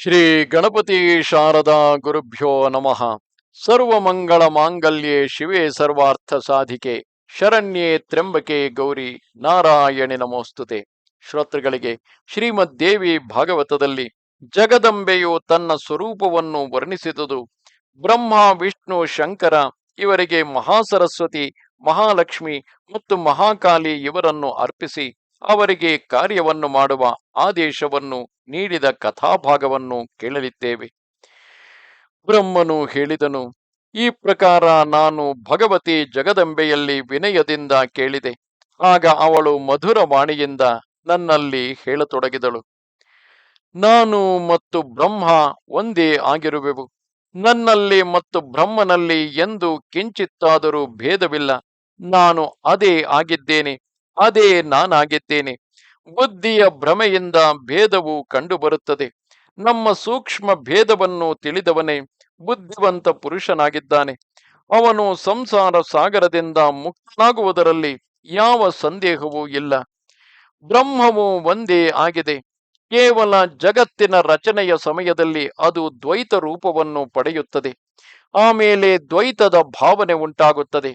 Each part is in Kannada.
ಶ್ರೀ ಗಣಪತಿ ಶಾರದಾ ಗುರುಭ್ಯೋ ನಮಃ. ಸರ್ವಮಂಗಳ ಮಾಂಗಲ್ಯೆ ಶಿವೇ ಸರ್ವಾರ್ಥ ಸಾಧಿಕೆ. ಶರಣ್ಯೇ ತ್ರ್ಯಂಬಕೆ ಗೌರಿ ನಾರಾಯಣಿ ನಮೋಸ್ತುತೆ. ಶ್ರೋತೃಗಳಿಗೆ ಶ್ರೀಮದ್ ದೇವಿ ಭಾಗವತದಲ್ಲಿ ಜಗದಂಬೆಯು ತನ್ನ ಸ್ವರೂಪವನ್ನು ವರ್ಣಿಸಿದುದು. ಬ್ರಹ್ಮ, ವಿಷ್ಣು, ಶಂಕರ ಇವರಿಗೆ ಮಹಾಸರಸ್ವತಿ, ಮಹಾಲಕ್ಷ್ಮಿ ಮತ್ತು ಮಹಾಕಾಲಿ ಇವರನ್ನು ಅರ್ಪಿಸಿ ಅವರಿಗೆ ಕಾರ್ಯವನ್ನು ಮಾಡುವ ಆದೇಶವನ್ನು ನೀಡಿದ ಕಥಾಭಾಗವನ್ನು ಕೇಳಲಿದ್ದೇವೆ. ಬ್ರಹ್ಮನು ಹೇಳಿದನು, ಈ ಪ್ರಕಾರ ನಾನು ಭಗವತಿ ಜಗದಂಬೆಯಲ್ಲಿ ವಿನಯದಿಂದ ಕೇಳಿದೆ. ಆಗ ಅವಳು ಮಧುರ ವಾಣಿಯಿಂದ ನನ್ನಲ್ಲಿ ಹೇಳತೊಡಗಿದಳು. ನಾನು ಮತ್ತು ಬ್ರಹ್ಮ ಒಂದೇ ಆಗಿರುವೆವು. ನನ್ನಲ್ಲಿ ಮತ್ತು ಬ್ರಹ್ಮನಲ್ಲಿ ಎಂದು ಕಿಂಚಿತ್ತಾದರೂ ಭೇದವಿಲ್ಲ. ನಾನು ಅದೇ ಆಗಿದ್ದೇನೆ. ಅದೇ ನಾನಾಗಿದ್ದೇನೆ. ಬುದ್ಧಿಯ ಭ್ರಮೆಯಿಂದ ಭೇದವು ಕಂಡುಬರುತ್ತದೆ. ನಮ್ಮ ಸೂಕ್ಷ್ಮ ಭೇದವನ್ನು ತಿಳಿದವನೇ ಬುದ್ಧಿವಂತ ಪುರುಷನಾಗಿದ್ದಾನೆ. ಅವನು ಸಂಸಾರ ಸಾಗರದಿಂದ ಮುಕ್ತನಾಗುವುದರಲ್ಲಿ ಯಾವ ಸಂದೇಹವೂ ಇಲ್ಲ. ಬ್ರಹ್ಮವು ಒಂದೇ ಆಗಿದೆ. ಕೇವಲ ಜಗತ್ತಿನ ರಚನೆಯ ಸಮಯದಲ್ಲಿ ಅದು ದ್ವೈತ ರೂಪವನ್ನು ಪಡೆಯುತ್ತದೆ. ಆಮೇಲೆ ದ್ವೈತದ ಭಾವನೆ ಉಂಟಾಗುತ್ತದೆ.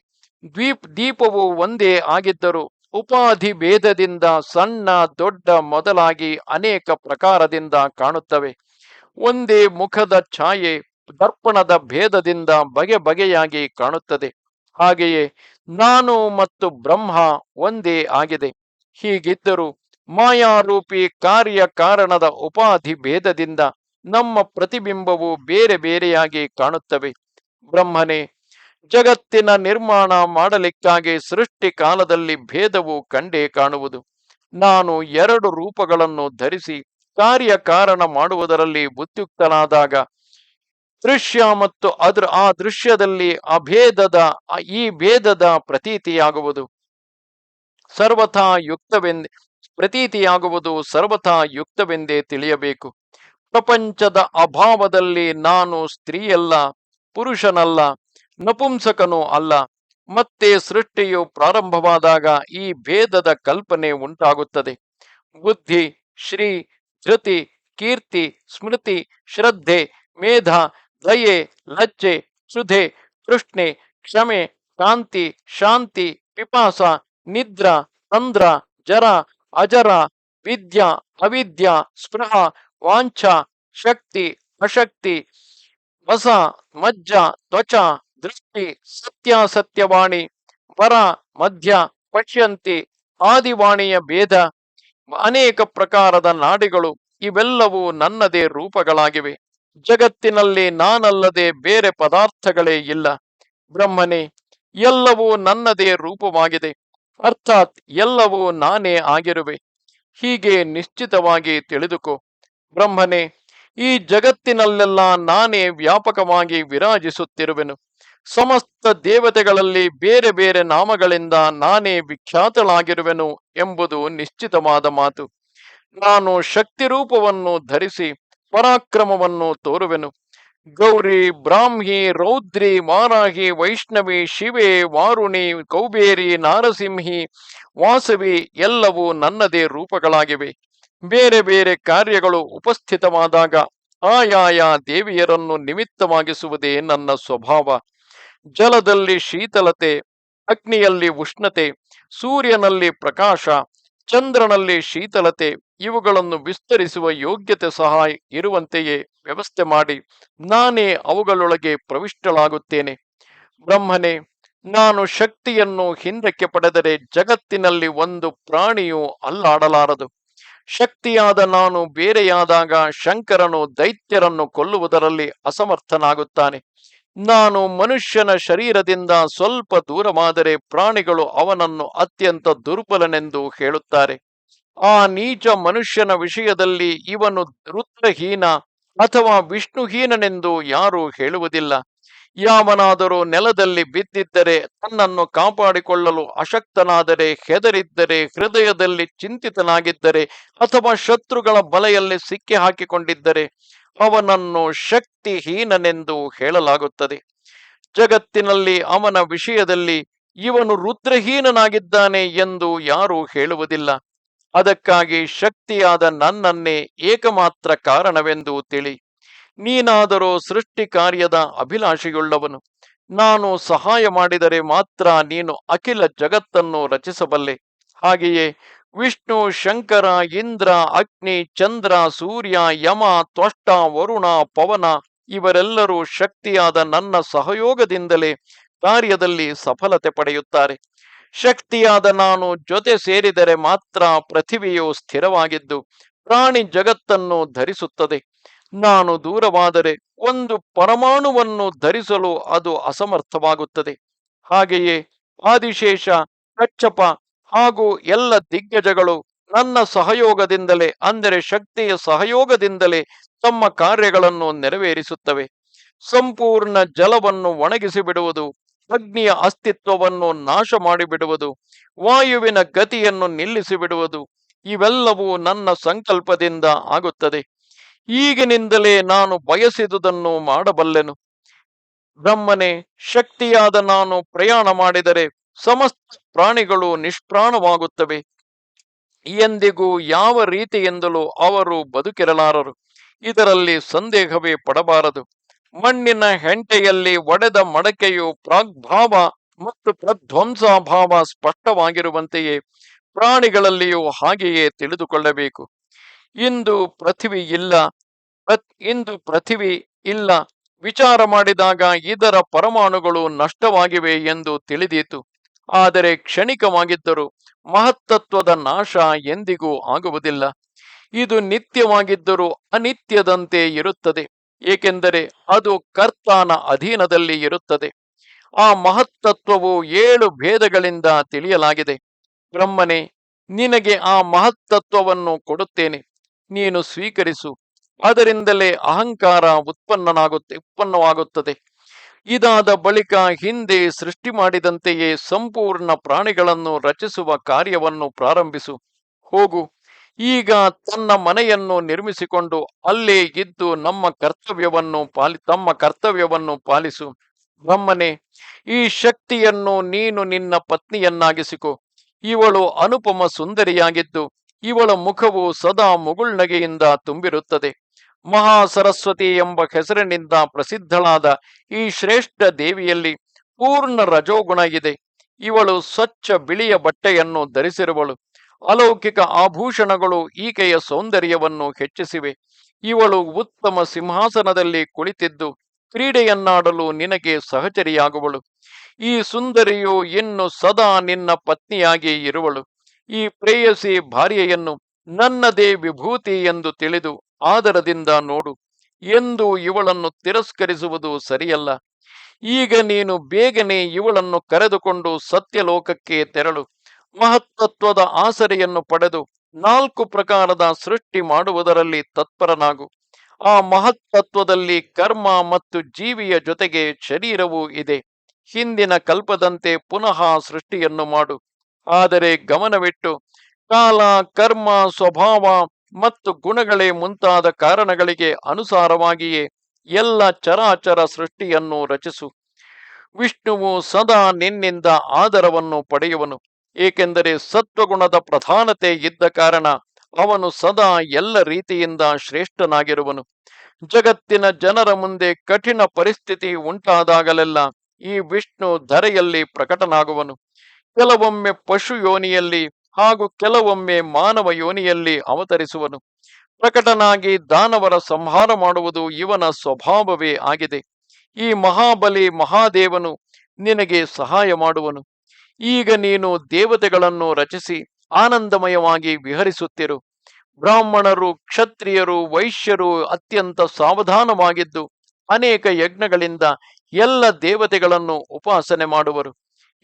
ದ್ವೀಪ್, ದೀಪವು ಒಂದೇ ಆಗಿದ್ದರೂ ಉಪಾಧಿ ಭೇದದಿಂದ ಸಣ್ಣ, ದೊಡ್ಡ ಮೊದಲಾಗಿ ಅನೇಕ ಪ್ರಕಾರದಿಂದ ಕಾಣುತ್ತವೆ. ಒಂದೇ ಮುಖದ ಛಾಯೆ ದರ್ಪಣದ ಭೇದದಿಂದ ಬಗೆ ಬಗೆಯಾಗಿ ಕಾಣುತ್ತದೆ. ಹಾಗೆಯೇ ನಾನು ಮತ್ತು ಬ್ರಹ್ಮ ಒಂದೇ ಆಗಿದೆ. ಹೀಗಿದ್ದರೂ ಮಾಯಾರೂಪಿ ಕಾರ್ಯ ಕಾರಣದ ಉಪಾಧಿ ಭೇದದಿಂದ ನಮ್ಮ ಪ್ರತಿಬಿಂಬವು ಬೇರೆ ಬೇರೆಯಾಗಿ ಕಾಣುತ್ತವೆ. ಬ್ರಹ್ಮನೇ ಜಗತ್ತಿನ ನಿರ್ಮಾಣ ಮಾಡಲಿಕ್ಕಾಗಿ ಸೃಷ್ಟಿ ಕಾಲದಲ್ಲಿ ಭೇದವು ಕಂಡೇ ಕಾಣುವುದು. ನಾನು ಎರಡು ರೂಪಗಳನ್ನು ಧರಿಸಿ ಕಾರ್ಯ ಕಾರಣ ಮಾಡುವುದರಲ್ಲಿ ಉದ್ಯುಕ್ತನಾದಾಗ ದೃಶ್ಯ ಮತ್ತು ಅದ್ರ, ಆ ದೃಶ್ಯದಲ್ಲಿ ಅಭೇದದ, ಈ ಭೇದದ ಪ್ರತೀತಿಯಾಗುವುದು. ಸರ್ವಥಾ ಯುಕ್ತವೆಂದೇ, ಪ್ರತೀತಿಯಾಗುವುದು ಸರ್ವಥಾ ಯುಕ್ತವೆಂದೇ ತಿಳಿಯಬೇಕು. ಪ್ರಪಂಚದ ಅಭಾವದಲ್ಲಿ ನಾನು ಸ್ತ್ರೀಯಲ್ಲ, ಪುರುಷನಲ್ಲ ನಪುಂಸಕನೂ ಅಲ್ಲ. ಮತ್ತೆ ಸೃಷ್ಟಿಯು ಪ್ರಾರಂಭವಾದಾಗ ಈ ಭೇದದ ಕಲ್ಪನೆ ಉಂಟಾಗುತ್ತದೆ. ಬುದ್ಧಿ, ಶ್ರೀ ಧೃತಿ ಕೀರ್ತಿ, ಸ್ಮೃತಿ, ಶ್ರದ್ಧೆ, ಮೇಧ, ದಯೆ, ಲಜ್ಜೆ, ಸುಧೆ, ತೃಷ್ಣೆ, ಕ್ಷಮೆ, ಕಾಂತಿ, ಶಾಂತಿ, ಪಿಪಾಸ, ನಿದ್ರ ತಂದ್ರ ಜರ, ಅಜರ, ವಿದ್ಯಾ, ಅವಿದ್ಯ, ಸ್ಪೃಹ, ವಾಂಛ, ಶಕ್ತಿ, ಅಶಕ್ತಿ, ವಸ, ಮಜ್ಜ, ತ್ವಚ ದೃಷ್ಟಿ ಸತ್ಯಾಸತ್ಯವಾಣಿ ಪರ ಮಧ್ಯ ಪಶ್ಯಂತಿ, ಆದಿವಾಣಿಯ ಭೇದ, ಅನೇಕ ಪ್ರಕಾರದ ನಾಡಿಗಳು ಇವೆಲ್ಲವೂ ನನ್ನದೇ ರೂಪಗಳಾಗಿವೆ. ಜಗತ್ತಿನಲ್ಲಿ ನಾನಲ್ಲದೆ ಬೇರೆ ಪದಾರ್ಥಗಳೇ ಇಲ್ಲ. ಬ್ರಹ್ಮನೇ, ಎಲ್ಲವೂ ನನ್ನದೇ ರೂಪವಾಗಿದೆ. ಅರ್ಥಾತ್ ಎಲ್ಲವೂ ನಾನೇ ಆಗಿರುವೆ. ಹೀಗೆ ನಿಶ್ಚಿತವಾಗಿ ತಿಳಿದುಕೋ. ಬ್ರಹ್ಮನೇ, ಈ ಜಗತ್ತಿನಲ್ಲೆಲ್ಲ ನಾನೇ ವ್ಯಾಪಕವಾಗಿ ವಿರಾಜಿಸುತ್ತಿರುವೆನು. ಸಮಸ್ತ ದೇವತೆಗಳಲ್ಲಿ ಬೇರೆ ಬೇರೆ ನಾಮಗಳಿಂದ ನಾನೇ ವಿಖ್ಯಾತಳಾಗಿರುವೆನು ಎಂಬುದು ನಿಶ್ಚಿತವಾದ ಮಾತು. ನಾನು ಶಕ್ತಿ ರೂಪವನ್ನು ಧರಿಸಿ ಪರಾಕ್ರಮವನ್ನು ತೋರುವೆನು. ಗೌರಿ, ಬ್ರಾಹ್ಮಿ, ರೌದ್ರಿ ವಾರಾಹಿ ವೈಷ್ಣವಿ, ಶಿವೆ, ವಾರುಣಿ, ಕೌಬೇರಿ, ನಾರಸಿಂಹಿ, ವಾಸವಿ ಎಲ್ಲವೂ ನನ್ನದೇ ರೂಪಗಳಾಗಿವೆ. ಬೇರೆ ಬೇರೆ ಕಾರ್ಯಗಳು ಉಪಸ್ಥಿತವಾದಾಗ ಆಯಾಯ ದೇವಿಯರನ್ನು ನಿಮಿತ್ತವಾಗಿಸುವುದೇ ನನ್ನ ಸ್ವಭಾವ. ಜಲದಲ್ಲಿ ಶೀತಲತೆ, ಅಗ್ನಿಯಲ್ಲಿ ಉಷ್ಣತೆ, ಸೂರ್ಯನಲ್ಲಿ ಪ್ರಕಾಶ, ಚಂದ್ರನಲ್ಲಿ ಶೀತಲತೆ ಇವುಗಳನ್ನು ವಿಸ್ತರಿಸುವ ಯೋಗ್ಯತೆ ಸಹ ಇರುವಂತೆಯೇ ವ್ಯವಸ್ಥೆ ಮಾಡಿ ನಾನೇ ಅವುಗಳೊಳಗೆ ಪ್ರವಿಷ್ಟಳಾಗುತ್ತೇನೆ. ಬ್ರಹ್ಮನೇ, ನಾನು ಶಕ್ತಿಯನ್ನು ಹಿಂದಕ್ಕೆ ಪಡೆದರೆ ಜಗತ್ತಿನಲ್ಲಿ ಒಂದು ಪ್ರಾಣಿಯು ಅಲ್ಲಾಡಲಾರದು. ಶಕ್ತಿಯಾದ ನಾನು ಬೇರೆಯಾದಾಗ ಶಂಕರನು ದೈತ್ಯರನ್ನು ಕೊಲ್ಲುವುದರಲ್ಲಿ ಅಸಮರ್ಥನಾಗುತ್ತಾನೆ. ನಾನು ಮನುಷ್ಯನ ಶರೀರದಿಂದ ಸ್ವಲ್ಪ ದೂರವಾದರೆ ಪ್ರಾಣಿಗಳು ಅವನನ್ನು ಅತ್ಯಂತ ದುರ್ಬಲನೆಂದು ಹೇಳುತ್ತಾರೆ. ಆ ನೀಚ ಮನುಷ್ಯನ ವಿಷಯದಲ್ಲಿ ಇವನು ರುದ್ರಹೀನ ಅಥವಾ ವಿಷ್ಣುಹೀನನೆಂದು ಯಾರೂ ಹೇಳುವುದಿಲ್ಲ. ಯಾವನಾದರೂ ನೆಲದಲ್ಲಿ ಬಿದ್ದಿದ್ದರೆ ತನ್ನನ್ನು ಕಾಪಾಡಿಕೊಳ್ಳಲು ಅಶಕ್ತನಾದರೆ ಹೆದರಿದ್ದರೆ ಹೃದಯದಲ್ಲಿ ಚಿಂತಿತನಾಗಿದ್ದರೆ ಅಥವಾ ಶತ್ರುಗಳ ಬಲೆಯಲ್ಲಿ ಸಿಕ್ಕಿ ಹಾಕಿಕೊಂಡಿದ್ದರೆ ಅವನನ್ನು ಶಕ್ತಿಹೀನನೆಂದು ಹೇಳಲಾಗುತ್ತದೆ. ಜಗತ್ತಿನಲ್ಲಿ ಅವನ ವಿಷಯದಲ್ಲಿ ಇವನು ರುದ್ರಹೀನನಾಗಿದ್ದಾನೆ ಎಂದು ಯಾರೂ ಹೇಳುವುದಿಲ್ಲ. ಅದಕ್ಕಾಗಿ ಶಕ್ತಿಯಾದ ನನ್ನನ್ನೇ ಏಕಮಾತ್ರ ಕಾರಣವೆಂದು ತಿಳಿ. ನೀನಾದರೂ ಸೃಷ್ಟಿ ಕಾರ್ಯದ ಅಭಿಲಾಷೆಯುಳ್ಳವನು. ನಾನು ಸಹಾಯ ಮಾಡಿದರೆ ಮಾತ್ರ ನೀನು ಅಖಿಲ ಜಗತ್ತನ್ನು ರಚಿಸಬಲ್ಲೆ. ಹಾಗೆಯೇ ವಿಷ್ಣು, ಶಂಕರ, ಇಂದ್ರ, ಅಗ್ನಿ, ಚಂದ್ರ, ಸೂರ್ಯ, ಯಮ, ತ್ವಷ್ಟ, ವರುಣ, ಪವನ ಇವರೆಲ್ಲರೂ ಶಕ್ತಿಯಾದ ನನ್ನ ಸಹಯೋಗದಿಂದಲೇ ಕಾರ್ಯದಲ್ಲಿ ಸಫಲತೆ ಪಡೆಯುತ್ತಾರೆ. ಶಕ್ತಿಯಾದ ನಾನು ಜೊತೆ ಸೇರಿದರೆ ಮಾತ್ರ ಪೃಥಿವಿಯು ಸ್ಥಿರವಾಗಿದ್ದು ಪ್ರಾಣಿ ಜಗತ್ತನ್ನು ಧರಿಸುತ್ತದೆ. ನಾನು ದೂರವಾದರೆ ಒಂದು ಪರಮಾಣುವನ್ನು ಧರಿಸಲು ಅದು ಅಸಮರ್ಥವಾಗುತ್ತದೆ. ಹಾಗೆಯೇ ಆದಿಶೇಷ, ಕಚ್ಚಪ ಹಾಗೂ ಎಲ್ಲ ದಿಗ್ಗಜಗಳು ನನ್ನ ಸಹಯೋಗದಿಂದಲೇ, ಅಂದರೆ ಶಕ್ತಿಯ ಸಹಯೋಗದಿಂದಲೇ ತಮ್ಮ ಕಾರ್ಯಗಳನ್ನು ನೆರವೇರಿಸುತ್ತವೆ. ಸಂಪೂರ್ಣ ಜಲವನ್ನು ಒಣಗಿಸಿ ಬಿಡುವುದು ಅಗ್ನಿಯ ಅಸ್ತಿತ್ವವನ್ನು ನಾಶ ಮಾಡಿಬಿಡುವುದು, ವಾಯುವಿನ ಗತಿಯನ್ನು ನಿಲ್ಲಿಸಿ ಬಿಡುವುದು ಇವೆಲ್ಲವೂ ನನ್ನ ಸಂಕಲ್ಪದಿಂದ ಆಗುತ್ತದೆ. ಈಗಿನಿಂದಲೇ ನಾನು ಬಯಸಿದುದನ್ನು ಮಾಡಬಲ್ಲೆನು. ಬ್ರಹ್ಮನೇ, ಶಕ್ತಿಯಾದ ನಾನು ಪ್ರಯಾಣ ಮಾಡಿದರೆ ಸಮಸ್ತ ಪ್ರಾಣಿಗಳು ನಿಷ್ಪ್ರಾಣವಾಗುತ್ತವೆ. ಎಂದಿಗೂ ಯಾವ ರೀತಿಯಿಂದಲೂ ಅವರು ಬದುಕಿರಲಾರರು. ಇದರಲ್ಲಿ ಸಂದೇಹವೇ ಪಡಬಾರದು. ಮಣ್ಣಿನ ಹೆಂಟೆಯಲ್ಲಿ ಒಡೆದ ಮಡಕೆಯು ಪ್ರಾಗ್ಭಾವ ಮತ್ತು ಪ್ರಧ್ವಂಸಾಭಾವ ಸ್ಪಷ್ಟವಾಗಿರುವಂತೆಯೇ ಪ್ರಾಣಿಗಳಲ್ಲಿಯೂ ಹಾಗೆಯೇ ತಿಳಿದುಕೊಳ್ಳಬೇಕು. ಇಂದು ಪೃಥಿವಿ ಇಲ್ಲ. ಇಂದು ಪೃಥಿವಿ ಇಲ್ಲ. ವಿಚಾರ ಮಾಡಿದಾಗ ಇದರ ಪರಮಾಣುಗಳು ನಷ್ಟವಾಗಿವೆ ಎಂದು ತಿಳಿದೀತು. ಆದರೆ ಕ್ಷಣಿಕವಾಗಿದ್ದರೂ ಮಹತ್ತತ್ವದ ನಾಶ ಎಂದಿಗೂ ಆಗುವುದಿಲ್ಲ. ಇದು ನಿತ್ಯವಾಗಿದ್ದರೂ ಅನಿತ್ಯದಂತೆ ಇರುತ್ತದೆ, ಏಕೆಂದರೆ ಅದು ಕರ್ತಾನ ಅಧೀನದಲ್ಲಿ ಇರುತ್ತದೆ. ಆ ಮಹತ್ತತ್ವವು ಏಳು ಭೇದಗಳಿಂದ ತಿಳಿಯಲಾಗಿದೆ. ಬ್ರಹ್ಮನೇ, ನಿನಗೆ ಆ ಮಹತ್ತತ್ವವನ್ನು ಕೊಡುತ್ತೇನೆ, ನೀನು ಸ್ವೀಕರಿಸು, ಅದರಿಂದಲೇ ಅಹಂಕಾರ ಉತ್ಪನ್ನನಾಗುತ್ತೆ, ಉತ್ಪನ್ನವಾಗುತ್ತದೆ. ಇದಾದ ಬಳಿಕ ಹಿಂದೆ ಸೃಷ್ಟಿ ಮಾಡಿದಂತೆಯೇ ಸಂಪೂರ್ಣ ಪ್ರಾಣಿಗಳನ್ನು ರಚಿಸುವ ಕಾರ್ಯವನ್ನು ಪ್ರಾರಂಭಿಸು. ಹೋಗು. ಈಗ ತನ್ನ ಮನೆಯನ್ನು ನಿರ್ಮಿಸಿಕೊಂಡು ಅಲ್ಲೇ ಇದ್ದು ನಮ್ಮ ಕರ್ತವ್ಯವನ್ನು ಪಾಲಿ, ತಮ್ಮ ಕರ್ತವ್ಯವನ್ನು ಪಾಲಿಸು. ಬ್ರಹ್ಮನೆ, ಈ ಶಕ್ತಿಯನ್ನು ನೀನು ನಿನ್ನ ಪತ್ನಿಯನ್ನಾಗಿಸಿಕೊ. ಇವಳು ಅನುಪಮ ಸುಂದರಿಯಾಗಿದ್ದು, ಇವಳ ಮುಖವು ಸದಾ ಮುಗುಳ್ನಗೆಯಿಂದ ತುಂಬಿರುತ್ತದೆ. ಮಹಾ ಸರಸ್ವತಿ ಎಂಬ ಹೆಸರಿನಿಂದ ಪ್ರಸಿದ್ಧಳಾದ ಈ ಶ್ರೇಷ್ಠ ದೇವಿಯಲ್ಲಿ ಪೂರ್ಣ ರಜೋಗುಣ ಇದೆ. ಇವಳು ಸ್ವಚ್ಛ ಬಿಳಿಯ ಬಟ್ಟೆಯನ್ನು ಧರಿಸಿರುವಳು. ಅಲೌಕಿಕ ಆಭೂಷಣಗಳು ಈಕೆಯ ಸೌಂದರ್ಯವನ್ನು ಹೆಚ್ಚಿಸಿವೆ. ಇವಳು ಉತ್ತಮ ಸಿಂಹಾಸನದಲ್ಲಿ ಕುಳಿತಿದ್ದು ಕ್ರೀಡೆಯನ್ನಾಡಲು ನಿನಗೆ ಸಹಚರಿಯಾಗುವಳು. ಈ ಸುಂದರಿಯು ಇನ್ನು ಸದಾ ನಿನ್ನ ಪತ್ನಿಯಾಗಿ ಇರುವಳು. ಈ ಪ್ರೇಯಸಿ ಭಾರ್ಯೆಯನ್ನು ನನ್ನದೇ ವಿಭೂತಿ ಎಂದು ತಿಳಿದು ಆದರದಿಂದ ನೋಡು, ಎಂದು ಇವಳನ್ನು ತಿರಸ್ಕರಿಸುವುದು ಸರಿಯಲ್ಲ. ಈಗ ನೀನು ಬೇಗನೆ ಇವಳನ್ನು ಕರೆದುಕೊಂಡು ಸತ್ಯಲೋಕಕ್ಕೆ ತೆರಳು. ಮಹತ್ತತ್ವದ ಆಸರೆಯನ್ನು ಪಡೆದು ನಾಲ್ಕು ಪ್ರಕಾರದ ಸೃಷ್ಟಿ ಮಾಡುವುದರಲ್ಲಿ ತತ್ಪರನಾಗು. ಆ ಮಹತ್ತತ್ವದಲ್ಲಿ ಕರ್ಮ ಮತ್ತು ಜೀವಿಯ ಜೊತೆಗೆ ಶರೀರವೂ ಇದೆ. ಹಿಂದಿನ ಕಲ್ಪದಂತೆ ಪುನಃ ಸೃಷ್ಟಿಯನ್ನು ಮಾಡು. ಆದರೆ ಗಮನವಿಟ್ಟು ಕಾಲ, ಕರ್ಮ, ಸ್ವಭಾವ ಮತ್ತು ಗುಣಗಳೇ ಮುಂತಾದ ಕಾರಣಗಳಿಗೆ ಅನುಸಾರವಾಗಿಯೇ ಎಲ್ಲ ಚರಾಚರ ಸೃಷ್ಟಿಯನ್ನು ರಚಿಸು. ವಿಷ್ಣುವು ಸದಾ ನಿನ್ನಿಂದ ಆದರವನ್ನು ಪಡೆಯುವನು. ಏಕೆಂದರೆ ಸತ್ವಗುಣದ ಪ್ರಧಾನತೆ ಇದ್ದ ಕಾರಣ ಅವನು ಸದಾ ಎಲ್ಲ ರೀತಿಯಿಂದ ಶ್ರೇಷ್ಠನಾಗಿರುವನು. ಜಗತ್ತಿನ ಜನರ ಮುಂದೆ ಕಠಿಣ ಪರಿಸ್ಥಿತಿ ಉಂಟಾದಾಗಲೆಲ್ಲ ಈ ವಿಷ್ಣು ಧರೆಯಲ್ಲಿ ಪ್ರಕಟನಾಗುವನು. ಕೆಲವೊಮ್ಮೆ ಪಶು ಯೋನಿಯಲ್ಲಿ ಹಾಗೂ ಕೆಲವೊಮ್ಮೆ ಮಾನವ ಯೋನಿಯಲ್ಲಿ ಅವತರಿಸುವನು. ಪ್ರಕಟನಾಗಿ ದಾನವರ ಸಂಹಾರ ಮಾಡುವುದು ಇವನ ಸ್ವಭಾವವೇ ಆಗಿದೆ. ಈ ಮಹಾಬಲಿ ಮಹಾದೇವನು ನಿನಗೆ ಸಹಾಯ ಮಾಡುವನು. ಈಗ ನೀನು ದೇವತೆಗಳನ್ನು ರಚಿಸಿ ಆನಂದಮಯವಾಗಿ ವಿಹರಿಸುತ್ತಿರು. ಬ್ರಾಹ್ಮಣರು, ಕ್ಷತ್ರಿಯರು, ವೈಶ್ಯರು ಅತ್ಯಂತ ಸಾವಧಾನವಾಗಿದ್ದು ಅನೇಕ ಯಜ್ಞಗಳಿಂದ ಎಲ್ಲ ದೇವತೆಗಳನ್ನು ಉಪಾಸನೆ ಮಾಡುವರು.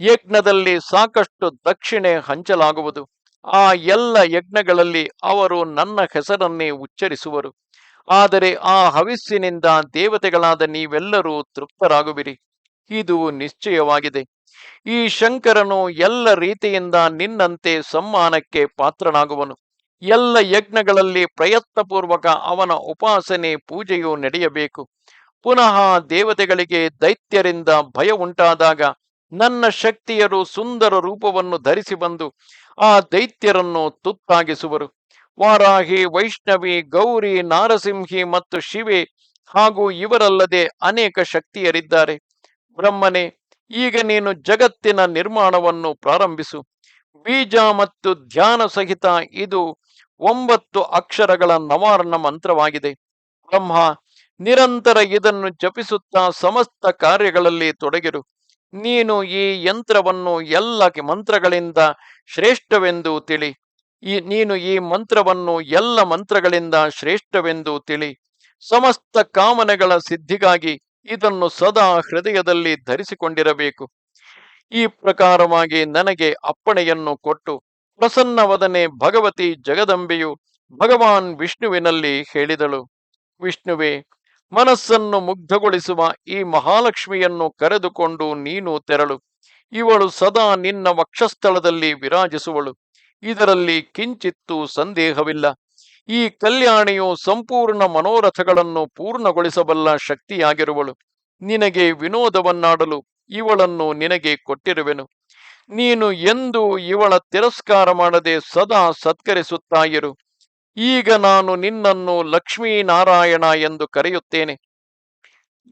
ಯಜ್ಞದಲ್ಲಿ ಸಾಕಷ್ಟು ದಕ್ಷಿಣೆ ಹಂಚಲಾಗುವುದು. ಆ ಎಲ್ಲ ಯಜ್ಞಗಳಲ್ಲಿ ಅವರು ನನ್ನ ಹೆಸರನ್ನೇ ಉಚ್ಚರಿಸುವರು. ಆದರೆ ಆ ಹವಿಸ್ಸಿನಿಂದ ದೇವತೆಗಳಾದ ನೀವೆಲ್ಲರೂ ತೃಪ್ತರಾಗುವಿರಿ. ಇದು ನಿಶ್ಚಯವಾಗಿದೆ. ಈ ಶಂಕರನು ಎಲ್ಲ ರೀತಿಯಿಂದ ನಿನ್ನಂತೆ ಸಮ್ಮಾನಕ್ಕೆ ಪಾತ್ರನಾಗುವನು. ಎಲ್ಲ ಯಜ್ಞಗಳಲ್ಲಿ ಪ್ರಯತ್ನಪೂರ್ವಕ ಅವನ ಉಪಾಸನೆ, ಪೂಜೆಯು ನಡೆಯಬೇಕು. ಪುನಃ ದೇವತೆಗಳಿಗೆ ದೈತ್ಯರಿಂದ ಭಯ ಉಂಟಾದಾಗ ನನ್ನ ಶಕ್ತಿಯರು ಸುಂದರ ರೂಪವನ್ನು ಧರಿಸಿ ಬಂದು ಆ ದೈತ್ಯರನ್ನು ತುತ್ತಾಗಿಸುವರು. ವಾರಾಹಿ, ವೈಷ್ಣವಿ, ಗೌರಿ, ನಾರಸಿಂಹಿ ಮತ್ತು ಶಿವೆ ಹಾಗೂ ಇವರಲ್ಲದೆ ಅನೇಕ ಶಕ್ತಿಯರಿದ್ದಾರೆ. ಬ್ರಹ್ಮನೇ, ಈಗ ನೀನು ಜಗತ್ತಿನ ನಿರ್ಮಾಣವನ್ನು ಪ್ರಾರಂಭಿಸು. ಬೀಜ ಮತ್ತು ಧ್ಯಾನ ಸಹಿತ ಇದು ಒಂಬತ್ತು ಅಕ್ಷರಗಳ ನವಾರ್ಣ ಮಂತ್ರವಾಗಿದೆ. ಬ್ರಹ್ಮ, ನಿರಂತರ ಇದನ್ನು ಜಪಿಸುತ್ತಾ ಸಮಸ್ತ ಕಾರ್ಯಗಳಲ್ಲಿ ತೊಡಗಿರು. ನೀನು ಈ ಯಂತ್ರವನ್ನು ಎಲ್ಲ ಮಂತ್ರಗಳಿಂದ ಶ್ರೇಷ್ಠವೆಂದು ತಿಳಿ. ಈ ನೀನು ಈ ಮಂತ್ರವನ್ನು ಎಲ್ಲ ಮಂತ್ರಗಳಿಂದ ಶ್ರೇಷ್ಠವೆಂದು ತಿಳಿ. ಸಮಸ್ತ ಕಾಮನೆಗಳ ಸಿದ್ಧಿಗಾಗಿ ಇದನ್ನು ಸದಾ ಹೃದಯದಲ್ಲಿ ಧರಿಸಿಕೊಂಡಿರಬೇಕು. ಈ ಪ್ರಕಾರವಾಗಿ ನನಗೆ ಅಪ್ಪಣೆಯನ್ನು ಕೊಟ್ಟು ಪ್ರಸನ್ನವದನೆ ಭಗವತಿ ಜಗದಂಬೆಯು ಭಗವಾನ್ ವಿಷ್ಣುವಿನಲ್ಲಿ ಹೇಳಿದಳು. ವಿಷ್ಣುವೇ ಮನಸ್ಸನ್ನು ಮುಗ್ಧಗೊಳಿಸುವ ಈ ಮಹಾಲಕ್ಷ್ಮಿಯನ್ನು ಕರೆದುಕೊಂಡು ನೀನು ತೆರಳು. ಇವಳು ಸದಾ ನಿನ್ನ ವಕ್ಷಸ್ಥಳದಲ್ಲಿ ವಿರಾಜಿಸುವಳು. ಇದರಲ್ಲಿ ಕಿಂಚಿತ್ತೂ ಸಂದೇಹವಿಲ್ಲ. ಈ ಕಲ್ಯಾಣಿಯು ಸಂಪೂರ್ಣ ಮನೋರಥಗಳನ್ನು ಪೂರ್ಣಗೊಳಿಸಬಲ್ಲ ಶಕ್ತಿಯಾಗಿರುವಳು. ನಿನಗೆ ವಿನೋದವನ್ನಾಡಲು ಇವಳನ್ನು ನಿನಗೆ ಕೊಟ್ಟಿರುವೆನು. ನೀನು ಎಂದು ಇವಳ ತಿರಸ್ಕಾರ ಮಾಡದೆ ಸದಾ ಸತ್ಕರಿಸುತ್ತಾ ಇರು ಈಗ ನಾನು ನಿನ್ನನ್ನು ಲಕ್ಷ್ಮೀನಾರಾಯಣ ಎಂದು ಕರೆಯುತ್ತೇನೆ.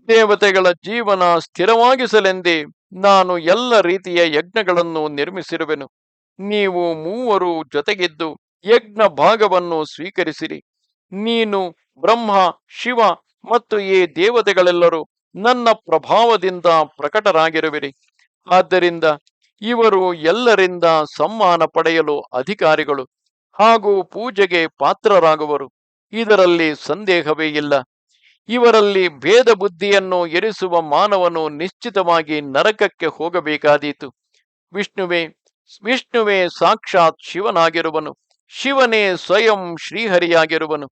ದೇವತೆಗಳ ಜೀವನ ಸ್ಥಿರವಾಗಿಸಲೆಂದೇ ನಾನು ಎಲ್ಲ ರೀತಿಯ ಯಜ್ಞಗಳನ್ನು ನಿರ್ಮಿಸಿರುವೆನು. ನೀವು ಮೂವರು ಜೊತೆಗಿದ್ದು ಯಜ್ಞ ಭಾಗವನ್ನು ಸ್ವೀಕರಿಸಿರಿ. ನೀನು ಬ್ರಹ್ಮ, ಶಿವ ಮತ್ತು ಈ ದೇವತೆಗಳೆಲ್ಲರೂ ನನ್ನ ಪ್ರಭಾವದಿಂದ ಪ್ರಕಟರಾಗಿರುವಿರಿ. ಆದ್ದರಿಂದ ಇವರು ಎಲ್ಲರಿಂದ ಸಮ್ಮಾನ ಪಡೆಯಲು ಅಧಿಕಾರಿಗಳು. ಹಾಗೂ ಪೂಜೆಗೆ ಪಾತ್ರರಾಗುವರು. ಇದರಲ್ಲಿ ಸಂದೇಹವೇ ಇಲ್ಲ. ಇವರಲ್ಲಿ ಭೇದ ಬುದ್ಧಿಯನ್ನು ಎರಿಸುವ ಮಾನವನು ನಿಶ್ಚಿತವಾಗಿ ನರಕಕ್ಕೆ ಹೋಗಬೇಕಾದೀತು. ವಿಷ್ಣುವೇ ವಿಷ್ಣುವೇ ಸಾಕ್ಷಾತ್ ಶಿವನಾಗಿರುವನು. ಶಿವನೇ ಸ್ವಯಂ ಶ್ರೀಹರಿಯಾಗಿರುವನು.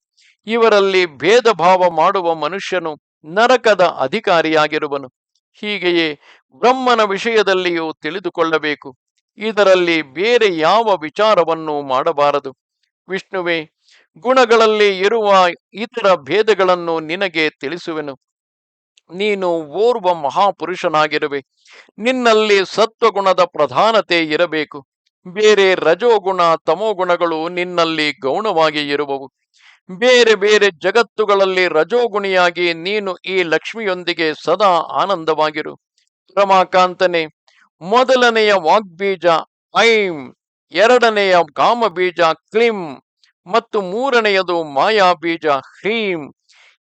ಇವರಲ್ಲಿ ಭೇದ ಭಾವ ಮಾಡುವ ಮನುಷ್ಯನು ನರಕದ ಅಧಿಕಾರಿಯಾಗಿರುವನು. ಹೀಗೆಯೇ ಬ್ರಹ್ಮನ ವಿಷಯದಲ್ಲಿಯೂ ತಿಳಿದುಕೊಳ್ಳಬೇಕು. ಇದರಲ್ಲಿ ಬೇರೆ ಯಾವ ವಿಚಾರವನ್ನು ಮಾಡಬಾರದು. ವಿಷ್ಣುವೆ, ಗುಣಗಳಲ್ಲಿ ಇರುವ ಇತರ ಭೇದಗಳನ್ನು ನಿನಗೆ ತಿಳಿಸುವೆನು. ನೀನು ಓರ್ವ ಮಹಾಪುರುಷನಾಗಿರುವೆ. ನಿನ್ನಲ್ಲಿ ಸತ್ವಗುಣದ ಪ್ರಧಾನತೆ ಇರಬೇಕು. ಬೇರೆ ರಜೋಗುಣ, ತಮೋಗುಣಗಳು ನಿನ್ನಲ್ಲಿ ಗೌಣವಾಗಿ ಇರುವವು. ಬೇರೆ ಬೇರೆ ಜಗತ್ತುಗಳಲ್ಲಿ ರಜೋಗುಣಿಯಾಗಿ ನೀನು ಈ ಲಕ್ಷ್ಮಿಯೊಂದಿಗೆ ಸದಾ ಆನಂದವಾಗಿರು. ರಮಾಕಾಂತನೆ ಮೊದಲನೆಯ ವಾಗ್ಬೀಜ ಐಂ ಎರಡನೆಯ ಕಾಮಬೀಜ ಕ್ಲಿಂ ಮತ್ತು ಮೂರನೆಯದು ಮಾಯಾ ಬೀಜ ಹ್ರೀಂ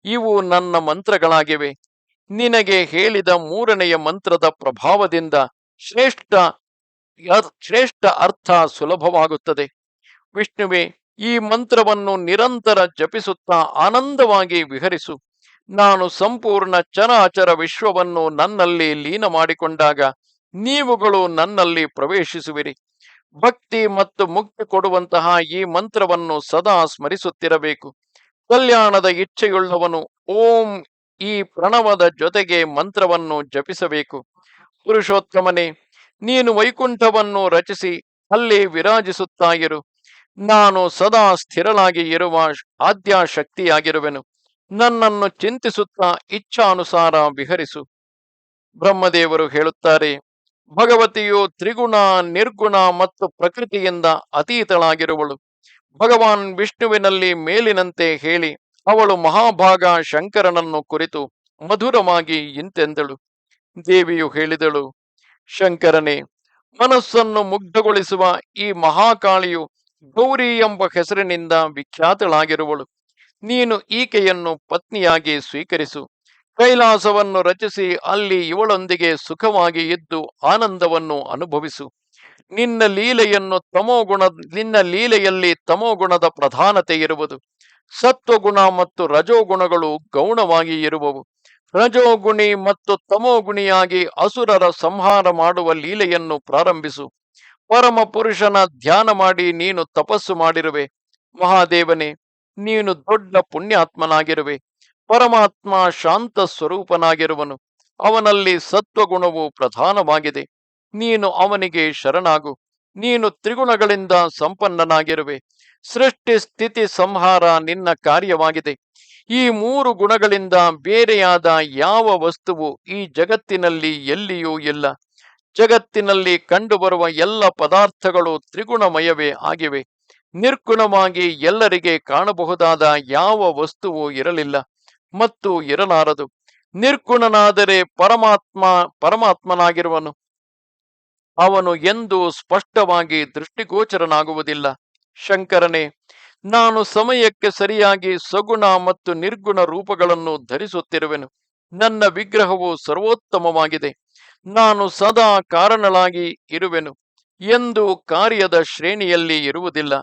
ಇವು ನನ್ನ ಮಂತ್ರಗಳಾಗಿವೆ. ನಿನಗೆ ಹೇಳಿದ ಮೂರನೆಯ ಮಂತ್ರದ ಪ್ರಭಾವದಿಂದ ಶ್ರೇಷ್ಠ ಶ್ರೇಷ್ಠ ಅರ್ಥ ಸುಲಭವಾಗುತ್ತದೆ. ವಿಷ್ಣುವೆ, ಈ ಮಂತ್ರವನ್ನು ನಿರಂತರ ಜಪಿಸುತ್ತಾ ಆನಂದವಾಗಿ ವಿಹರಿಸು. ನಾನು ಸಂಪೂರ್ಣ ಚರಾಚರ ವಿಶ್ವವನ್ನು ನನ್ನಲ್ಲಿ ಲೀನ ಮಾಡಿಕೊಂಡಾಗ ನೀವುಗಳು ನನ್ನಲ್ಲಿ ಪ್ರವೇಶಿಸುವಿರಿ. ಭಕ್ತಿ ಮತ್ತು ಮುಕ್ತಿ ಕೊಡುವಂತಹ ಈ ಮಂತ್ರವನ್ನು ಸದಾ ಸ್ಮರಿಸುತ್ತಿರಬೇಕು. ಕಲ್ಯಾಣದ ಇಚ್ಛೆಯುಳ್ಳವನು ಓಂ ಈ ಪ್ರಣವದ ಜೊತೆಗೆ ಮಂತ್ರವನ್ನು ಜಪಿಸಬೇಕು. ಪುರುಷೋತ್ತಮನೇ, ನೀನು ವೈಕುಂಠವನ್ನು ರಚಿಸಿ ಅಲ್ಲಿ ವಿರಾಜಿಸುತ್ತಾ ಇರು. ನಾನು ಸದಾ ಸ್ಥಿರಳಾಗಿ ಇರುವ ಆದ್ಯಾಶಕ್ತಿಯಾಗಿರುವೆನು. ನನ್ನನ್ನು ಚಿಂತಿಸುತ್ತಾ ಇಚ್ಛಾನುಸಾರ ವಿಹರಿಸು. ಬ್ರಹ್ಮದೇವರು ಹೇಳುತ್ತಾರೆ ಭಗವತಿಯು ತ್ರಿಗುಣ, ನಿರ್ಗುಣ ಮತ್ತು ಪ್ರಕೃತಿಯಿಂದ ಅತೀತಳಾಗಿರುವಳು. ಭಗವಾನ್ ವಿಷ್ಣುವಿನಲ್ಲಿ ಮೇಲಿನಂತೆ ಹೇಳಿ, ಅವಳು ಮಹಾಭಾಗ ಶಂಕರನನ್ನು ಕುರಿತು ಮಧುರವಾಗಿ ಇಂತೆಂದಳು. ದೇವಿಯು ಹೇಳಿದಳು, ಶಂಕರನೇ, ಮನಸ್ಸನ್ನು ಮುಗ್ಧಗೊಳಿಸುವ ಈ ಮಹಾಕಾಳಿಯು ಗೌರಿ ಎಂಬ ಹೆಸರಿನಿಂದ ವಿಖ್ಯಾತಳಾಗಿರುವಳು. ನೀನು ಈಕೆಯನ್ನು ಪತ್ನಿಯಾಗಿ ಸ್ವೀಕರಿಸು. ಕೈಲಾಸವನ್ನು ರಚಿಸಿ ಅಲ್ಲಿ ಇವಳೊಂದಿಗೆ ಸುಖವಾಗಿ ಇದ್ದು ಆನಂದವನ್ನು ಅನುಭವಿಸು. ನಿನ್ನ ಲೀಲೆಯನ್ನು ತಮೋಗುಣ ನಿನ್ನ ಲೀಲೆಯಲ್ಲಿ ತಮೋಗುಣದ ಪ್ರಧಾನತೆ ಇರುವುದು. ಸತ್ವಗುಣ ಮತ್ತು ರಜೋಗುಣಗಳು ಗೌಣವಾಗಿ ಇರುವವು. ರಜೋಗುಣಿ ಮತ್ತು ತಮೋಗುಣಿಯಾಗಿ ಅಸುರರ ಸಂಹಾರ ಮಾಡುವ ಲೀಲೆಯನ್ನು ಪ್ರಾರಂಭಿಸು. ಪರಮ ಪುರುಷನ ಧ್ಯಾನ ಮಾಡಿ ನೀನು ತಪಸ್ಸು ಮಾಡಿರುವೆ. ಮಹಾದೇವನೇ, ನೀನು ದೊಡ್ಡ ಪುಣ್ಯಾತ್ಮನಾಗಿರುವೆ. ಪರಮಾತ್ಮ ಶಾಂತ ಸ್ವರೂಪನಾಗಿರುವನು. ಅವನಲ್ಲಿ ಸತ್ವಗುಣವು ಪ್ರಧಾನವಾಗಿದೆ. ನೀನು ಅವನಿಗೆ ಶರಣಾಗು. ನೀನು ತ್ರಿಗುಣಗಳಿಂದ ಸಂಪನ್ನನಾಗಿರುವೆ. ಸೃಷ್ಟಿ ಸ್ಥಿತಿ ಸಂಹಾರ ನಿನ್ನ ಕಾರ್ಯವಾಗಿದೆ. ಈ ಮೂರು ಗುಣಗಳಿಂದ ಬೇರೆಯಾದ ಯಾವ ವಸ್ತುವು ಈ ಜಗತ್ತಿನಲ್ಲಿ ಎಲ್ಲಿಯೂ ಇಲ್ಲ. ಜಗತ್ತಿನಲ್ಲಿ ಕಂಡುಬರುವ ಎಲ್ಲ ಪದಾರ್ಥಗಳು ತ್ರಿಗುಣಮಯವೇ ಆಗಿವೆ. ನಿರ್ಗುಣವಾಗಿ ಎಲ್ಲರಿಗೆ ಕಾಣಬಹುದಾದ ಯಾವ ವಸ್ತುವು ಇರಲಿಲ್ಲ. ಮತ್ತು ಇರಲಾರದು. ನಿರ್ಗುಣನಾದರೆ ಪರಮಾತ್ಮ, ಪರಮಾತ್ಮನಾಗಿರುವನು. ಅವನು ಎಂದು ಸ್ಪಷ್ಟವಾಗಿ ದೃಷ್ಟಿಗೋಚರನಾಗುವುದಿಲ್ಲ. ಶಂಕರನೇ, ನಾನು ಸಮಯಕ್ಕೆ ಸರಿಯಾಗಿ ಸಗುಣ ಮತ್ತು ನಿರ್ಗುಣ ರೂಪಗಳನ್ನು ಧರಿಸುತ್ತಿರುವೆನು. ನನ್ನ ವಿಗ್ರಹವು ಸರ್ವೋತ್ತಮವಾಗಿದೆ. ನಾನು ಸದಾ ಕಾರಣಳಾಗಿ ಇರುವೆನು ಎಂದು ಕಾರ್ಯದ ಶ್ರೇಣಿಯಲ್ಲಿ ಇರುವುದಿಲ್ಲ.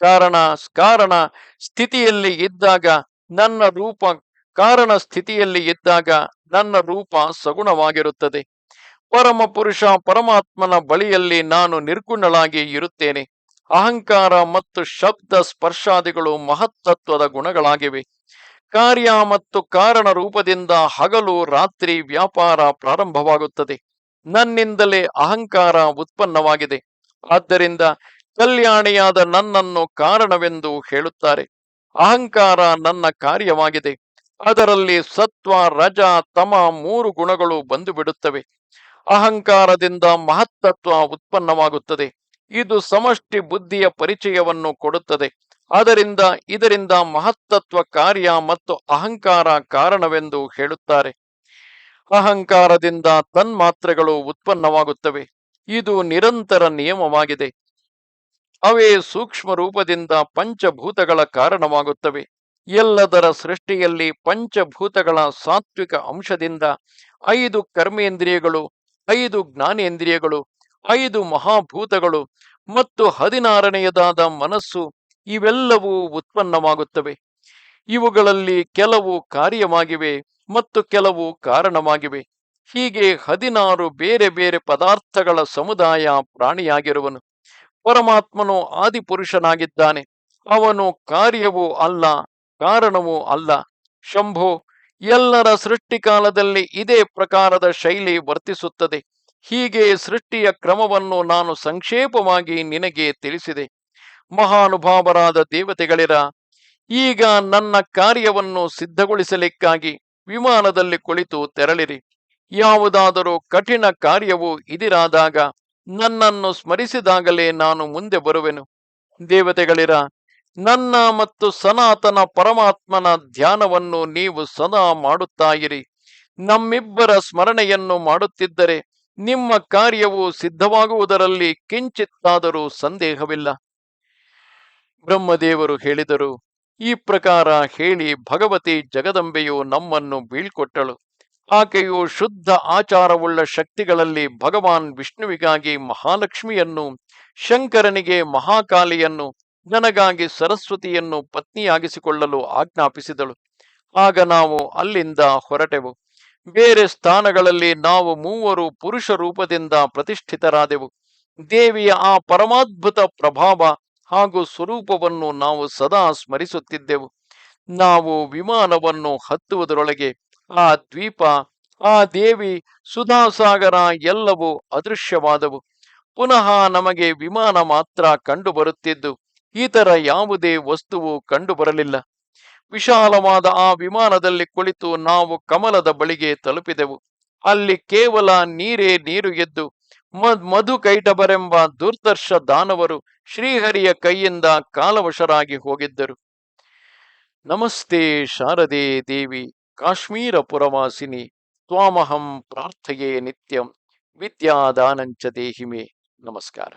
ಕಾರಣ ಕಾರಣ ಸ್ಥಿತಿಯಲ್ಲಿ ಇದ್ದಾಗ ನನ್ನ ರೂಪ ಕಾರಣ ಸ್ಥಿತಿಯಲ್ಲಿ ಇದ್ದಾಗ ನನ್ನ ರೂಪ ಸಗುಣವಾಗಿರುತ್ತದೆ. ಪರಮ ಪುರುಷ ಪರಮಾತ್ಮನ ಬಳಿಯಲ್ಲಿ ನಾನು ನಿರ್ಗುಣಳಾಗಿ ಇರುತ್ತೇನೆ. ಅಹಂಕಾರ ಮತ್ತು ಶಬ್ದ ಸ್ಪರ್ಶಾದಿಗಳು ಮಹತ್ತತ್ವದ ಗುಣಗಳಾಗಿವೆ. ಕಾರ್ಯ ಮತ್ತು ಕಾರಣ ರೂಪದಿಂದ ಹಗಲು ರಾತ್ರಿ ವ್ಯಾಪಾರ ಪ್ರಾರಂಭವಾಗುತ್ತದೆ. ನನ್ನಿಂದಲೇ ಅಹಂಕಾರ ಉತ್ಪನ್ನವಾಗಿದೆ. ಆದ್ದರಿಂದ ಕಲ್ಯಾಣಿಯಾದ ನನ್ನನ್ನು ಕಾರಣವೆಂದು ಹೇಳುತ್ತಾರೆ. ಅಹಂಕಾರ ನನ್ನ ಕಾರ್ಯವಾಗಿದೆ. ಅದರಲ್ಲಿ ಸತ್ವ, ರಜ, ತಮ ಮೂರು ಗುಣಗಳು ಬಂದು ಬಿಡುತ್ತವೆ ಅಹಂಕಾರದಿಂದ ಮಹತ್ತತ್ವ ಉತ್ಪನ್ನವಾಗುತ್ತದೆ. ಇದು ಸಮಷ್ಟಿ ಬುದ್ಧಿಯ ಪರಿಚಯವನ್ನು ಕೊಡುತ್ತದೆ. ಅದರಿಂದ, ಇದರಿಂದ ಮಹತ್ತತ್ವ ಕಾರ್ಯ ಮತ್ತು ಅಹಂಕಾರ ಕಾರಣವೆಂದು ಹೇಳುತ್ತಾರೆ. ಅಹಂಕಾರದಿಂದ ತನ್ಮಾತ್ರೆಗಳು ಉತ್ಪನ್ನವಾಗುತ್ತವೆ. ಇದು ನಿರಂತರ ನಿಯಮವಾಗಿದೆ. ಅವೇ ಸೂಕ್ಷ್ಮ ರೂಪದಿಂದ ಪಂಚಭೂತಗಳ ಕಾರಣವಾಗುತ್ತವೆ. ಎಲ್ಲದರ ಸೃಷ್ಟಿಯಲ್ಲಿ ಪಂಚಭೂತಗಳ ಸಾತ್ವಿಕ ಅಂಶದಿಂದ ಐದು ಕರ್ಮೇಂದ್ರಿಯಗಳು, ಐದು ಜ್ಞಾನೇಂದ್ರಿಯಗಳು, ಐದು ಮಹಾಭೂತಗಳು ಮತ್ತು ಹದಿನಾರನೆಯದಾದ ಮನಸ್ಸು ಇವೆಲ್ಲವೂ ಉತ್ಪನ್ನವಾಗುತ್ತವೆ. ಇವುಗಳಲ್ಲಿ ಕೆಲವು ಕಾರ್ಯವಾಗಿವೆ ಮತ್ತು ಕೆಲವು ಕಾರಣವಾಗಿವೆ. ಹೀಗೆ ಹದಿನಾರು ಬೇರೆ ಬೇರೆ ಪದಾರ್ಥಗಳ ಸಮುದಾಯ ಪ್ರಾಣಿಯಾಗಿರುವನು. ಪರಮಾತ್ಮನು ಆದಿಪುರುಷನಾಗಿದ್ದಾನೆ. ಅವನು ಕಾರ್ಯವೂ ಅಲ್ಲ ಕಾರಣವೂ ಅಲ್ಲ. ಶಂಭು, ಎಲ್ಲರ ಸೃಷ್ಟಿಕಾಲದಲ್ಲಿ ಇದೇ ಪ್ರಕಾರದ ಶೈಲಿ ವರ್ತಿಸುತ್ತದೆ. ಹೀಗೆ ಸೃಷ್ಟಿಯ ಕ್ರಮವನ್ನು ನಾನು ಸಂಕ್ಷೇಪವಾಗಿ ನಿನಗೆ ತಿಳಿಸಿದೆ. ಮಹಾನುಭಾವರಾದ ದೇವತೆಗಳಿರ, ಈಗ ನನ್ನ ಕಾರ್ಯವನ್ನು ಸಿದ್ಧಗೊಳಿಸಲಿಕ್ಕಾಗಿ ವಿಮಾನದಲ್ಲಿ ಕುಳಿತು ತೆರಳಿರಿ. ಯಾವುದಾದರೂ ಕಠಿಣ ಕಾರ್ಯವು ಇದಿರಾದಾಗ ನನ್ನನ್ನು ಸ್ಮರಿಸಿದಾಗಲೇ ನಾನು ಮುಂದೆ ಬರುವೆನು. ದೇವತೆಗಳಿರ ನನ್ನ ಮತ್ತು ಸನಾತನ ಪರಮಾತ್ಮನ ಧ್ಯಾನವನ್ನು ನೀವು ಸದಾ ಮಾಡುತ್ತಾ ಇರಿ ನಮ್ಮಿಬ್ಬರ ಸ್ಮರಣೆಯನ್ನು ಮಾಡುತ್ತಿದ್ದರೆ ನಿಮ್ಮ ಕಾರ್ಯವು ಸಿದ್ಧವಾಗುವುದರಲ್ಲಿ ಕಿಂಚಿತ್ತಾದರೂ ಸಂದೇಹವಿಲ್ಲ. ಬ್ರಹ್ಮದೇವರು ಹೇಳಿದರು, ಈ ಪ್ರಕಾರ ಹೇಳಿ ಭಗವತಿ ಜಗದಂಬೆಯು ನಮ್ಮನ್ನು ಬೀಳ್ಕೊಟ್ಟಳು. ಆಕೆಯು ಶುದ್ಧ ಆಚಾರವುಳ್ಳ ಶಕ್ತಿಗಳಲ್ಲಿ ಭಗವಾನ್ ವಿಷ್ಣುವಿಗಾಗಿ ಮಹಾಲಕ್ಷ್ಮಿಯನ್ನು, ಶಂಕರನಿಗೆ ಮಹಾಕಾಲಿಯನ್ನು ನನಗಾಗಿ ಸರಸ್ವತಿಯನ್ನು ಪತ್ನಿಯಾಗಿಸಿಕೊಳ್ಳಲು ಆಜ್ಞಾಪಿಸಿದಳು. ಆಗ ನಾವು ಅಲ್ಲಿಂದ ಹೊರಟೆವು. ಬೇರೆ ಸ್ಥಾನಗಳಲ್ಲಿ ನಾವು ಮೂವರು ಪುರುಷ ರೂಪದಿಂದ ಪ್ರತಿಷ್ಠಿತರಾದೆವು. ದೇವಿಯ ಆ ಪರಮಾದ್ಭುತ ಪ್ರಭಾವ ಹಾಗೂ ಸ್ವರೂಪವನ್ನು ನಾವು ಸದಾ ಸ್ಮರಿಸುತ್ತಿದ್ದೆವು. ನಾವು ವಿಮಾನವನ್ನು ಹತ್ತುವುದರೊಳಗೆ ಆ ದ್ವೀಪ, ಆ ದೇವಿ, ಸುಧಾಸಾಗರ ಎಲ್ಲವೂ ಅದೃಶ್ಯವಾದವು. ಪುನಃ ನಮಗೆ ವಿಮಾನ ಮಾತ್ರ ಕಂಡು ಬರುತ್ತಿದ್ದು ಇತರ ಯಾವುದೇ ವಸ್ತುವು ಕಂಡು ಬರಲಿಲ್ಲ ವಿಶಾಲವಾದ ಆ ವಿಮಾನದಲ್ಲಿ ಕುಳಿತು ನಾವು ಕಮಲದ ಬಳಿಗೆ ತಲುಪಿದೆವು. ಅಲ್ಲಿ ಕೇವಲ ನೀರೇ ನೀರು ಎದ್ದು ಮಧು ಕೈಟಬರೆಂಬ ದುರ್ದರ್ಶ ದಾನವರು ಶ್ರೀಹರಿಯ ಕೈಯಿಂದ ಕಾಲವಶರಾಗಿ ಹೋಗಿದ್ದರು. ನಮಸ್ತೆ ಶಾರದೆ ದೇವಿ, ಕಾಶ್ಮೀರ ಪುರವಾಸಿನಿ, ತ್ವಾಮಹಂ ಪ್ರಾರ್ಥೆಯೇ ನಿತ್ಯಂ, ವಿದ್ಯಾದಾನಂಚ ದೇಹಿಮೆ. ನಮಸ್ಕಾರ.